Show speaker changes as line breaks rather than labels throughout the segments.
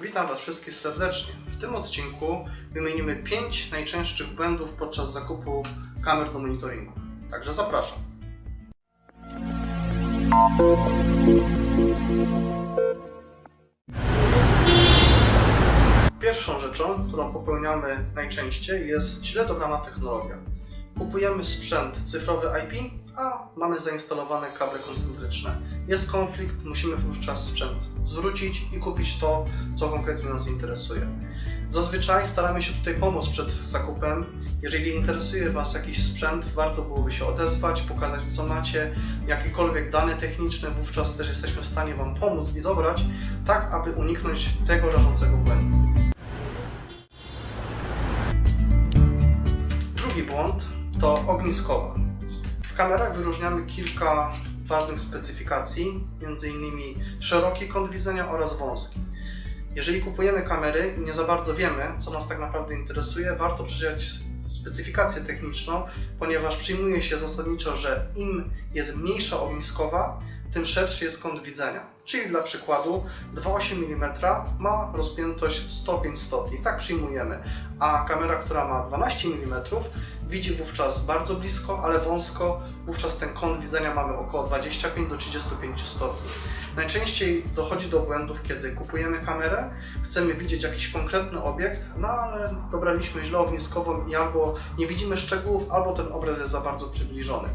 Witam Was wszystkich serdecznie. W tym odcinku wymienimy 5 najczęstszych błędów podczas zakupu kamer do monitoringu. Także zapraszam. Pierwszą rzeczą, którą popełniamy najczęściej jest źle dobrana technologia. Kupujemy sprzęt cyfrowy IP, a mamy zainstalowane kable koncentryczne. Jest konflikt, musimy wówczas sprzęt zwrócić i kupić to, co konkretnie nas interesuje. Zazwyczaj staramy się tutaj pomóc przed zakupem. Jeżeli interesuje Was jakiś sprzęt, warto byłoby się odezwać, pokazać co macie, jakiekolwiek dane techniczne, wówczas też jesteśmy w stanie Wam pomóc i dobrać, tak aby uniknąć tego rażącego błędu. Drugi błąd to ogniskowa. W kamerach wyróżniamy kilka ważnych specyfikacji, m.in. szeroki kąt widzenia oraz wąski. Jeżeli kupujemy kamery i nie za bardzo wiemy, co nas tak naprawdę interesuje, warto przeczytać specyfikację techniczną, ponieważ przyjmuje się zasadniczo, że im jest mniejsza ogniskowa, tym szerszy jest kąt widzenia. Czyli dla przykładu 2,8 mm ma rozpiętość 105 stopni, tak przyjmujemy, a kamera, która ma 12 mm widzi wówczas bardzo blisko, ale wąsko, wówczas ten kąt widzenia mamy około 25 do 35 stopni. Najczęściej dochodzi do błędów, kiedy kupujemy kamerę, chcemy widzieć jakiś konkretny obiekt, no ale dobraliśmy źle ogniskową i albo nie widzimy szczegółów, albo ten obraz jest za bardzo przybliżony.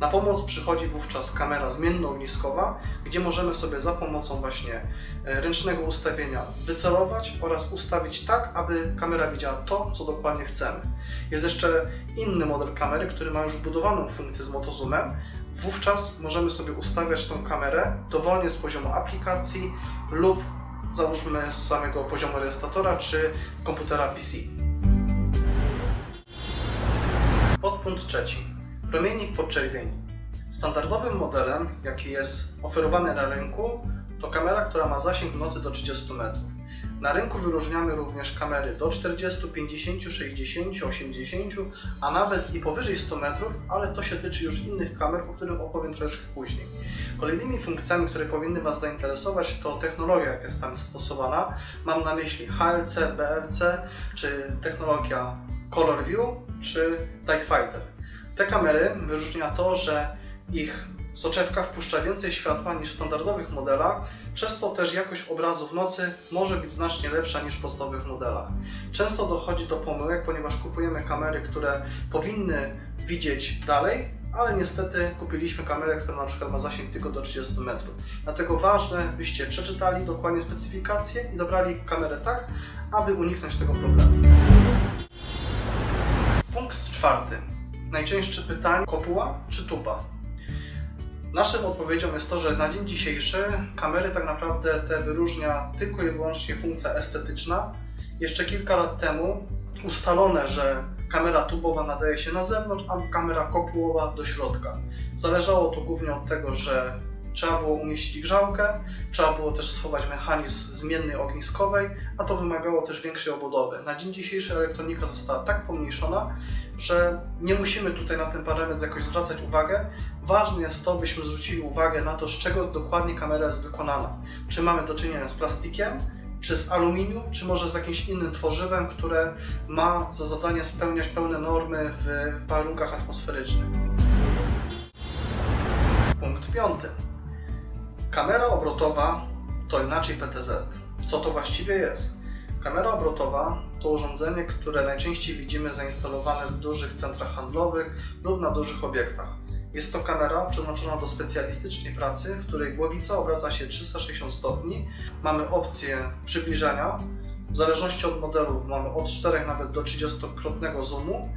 Na pomoc przychodzi wówczas kamera zmiennoogniskowa, gdzie możemy sobie za pomocą właśnie e, ręcznego ustawienia wycelować oraz ustawić tak, aby kamera widziała to, co dokładnie chcemy. Jest jeszcze inny model kamery, który ma już wbudowaną funkcję z motozoomem. Wówczas możemy sobie ustawiać tą kamerę dowolnie z poziomu aplikacji lub załóżmy z samego poziomu rejestratora czy komputera PC. Podpunkt trzeci. Promiennik podczerwieni. Standardowym modelem, jaki jest oferowany na rynku, to kamera, która ma zasięg w nocy do 30 metrów. Na rynku wyróżniamy również kamery do 40, 50, 60, 80, a nawet i powyżej 100 metrów, ale to się tyczy już innych kamer, o których opowiem troszeczkę później. Kolejnymi funkcjami, które powinny Was zainteresować, to technologia, jaka jest tam stosowana. Mam na myśli HLC, BLC, czy technologia Color View, czy TIE Fighter. Te kamery wyróżnia to, że ich soczewka wpuszcza więcej światła niż w standardowych modelach, przez to też jakość obrazu w nocy może być znacznie lepsza niż w podstawowych modelach. Często dochodzi do pomyłek, ponieważ kupujemy kamery, które powinny widzieć dalej, ale niestety kupiliśmy kamerę, która na przykład ma zasięg tylko do 30 metrów. Dlatego ważne, byście przeczytali dokładnie specyfikacje i dobrali kamerę tak, aby uniknąć tego problemu. Punkt czwarty. Najczęstsze pytanie: kopuła czy tuba? Naszą odpowiedzią jest to, że na dzień dzisiejszy kamery tak naprawdę te wyróżnia tylko i wyłącznie funkcja estetyczna. Jeszcze kilka lat temu ustalone, że kamera tubowa nadaje się na zewnątrz, a kamera kopułowa do środka. Zależało to głównie od tego, że trzeba było umieścić grzałkę, trzeba było też schować mechanizm zmiennej ogniskowej, a to wymagało też większej obudowy. Na dzień dzisiejszy elektronika została tak pomniejszona, że nie musimy tutaj na ten parametr jakoś zwracać uwagę. Ważne jest to, byśmy zwrócili uwagę na to, z czego dokładnie kamera jest wykonana. Czy mamy do czynienia z plastikiem, czy z aluminium, czy może z jakimś innym tworzywem, które ma za zadanie spełniać pełne normy w warunkach atmosferycznych. Punkt piąty. Kamera obrotowa to inaczej PTZ. Co to właściwie jest? Kamera obrotowa to urządzenie, które najczęściej widzimy zainstalowane w dużych centrach handlowych lub na dużych obiektach. Jest to kamera przeznaczona do specjalistycznej pracy, w której głowica obraca się 360 stopni. Mamy opcję przybliżania. W zależności od modelu mamy od 4 nawet do 30-krotnego zoomu.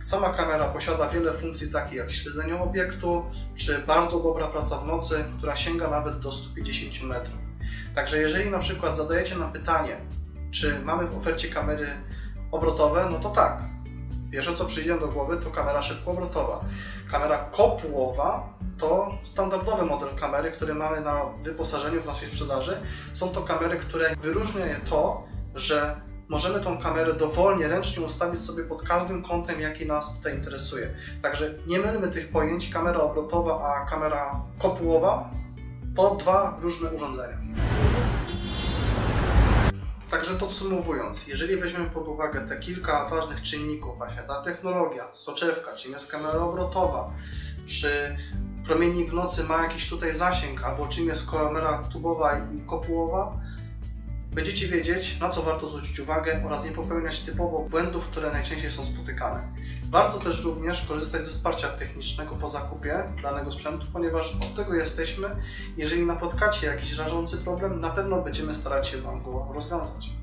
Sama kamera posiada wiele funkcji takich jak śledzenie obiektu, czy bardzo dobra praca w nocy, która sięga nawet do 150 metrów. Także jeżeli na przykład zadajecie nam pytanie, czy mamy w ofercie kamery obrotowe, no to tak. Pierwsze co przyjdzie do głowy to kamera szybkoobrotowa. Kamera kopułowa to standardowy model kamery, który mamy na wyposażeniu w naszej sprzedaży. Są to kamery, które wyróżnia je to, że możemy tą kamerę dowolnie, ręcznie ustawić sobie pod każdym kątem, jaki nas tutaj interesuje. Także nie mylmy tych pojęć. Kamera obrotowa, a kamera kopułowa to dwa różne urządzenia. Także podsumowując, jeżeli weźmiemy pod uwagę te kilka ważnych czynników, właśnie ta technologia, soczewka, czym jest kamera obrotowa, czy promiennik w nocy ma jakiś tutaj zasięg, albo czym jest kamera tubowa i kopułowa, będziecie wiedzieć, na co warto zwrócić uwagę oraz nie popełniać typowo błędów, które najczęściej są spotykane. Warto też również korzystać ze wsparcia technicznego po zakupie danego sprzętu, ponieważ od tego jesteśmy. Jeżeli napotkacie jakiś rażący problem, na pewno będziemy starać się Wam go rozwiązać.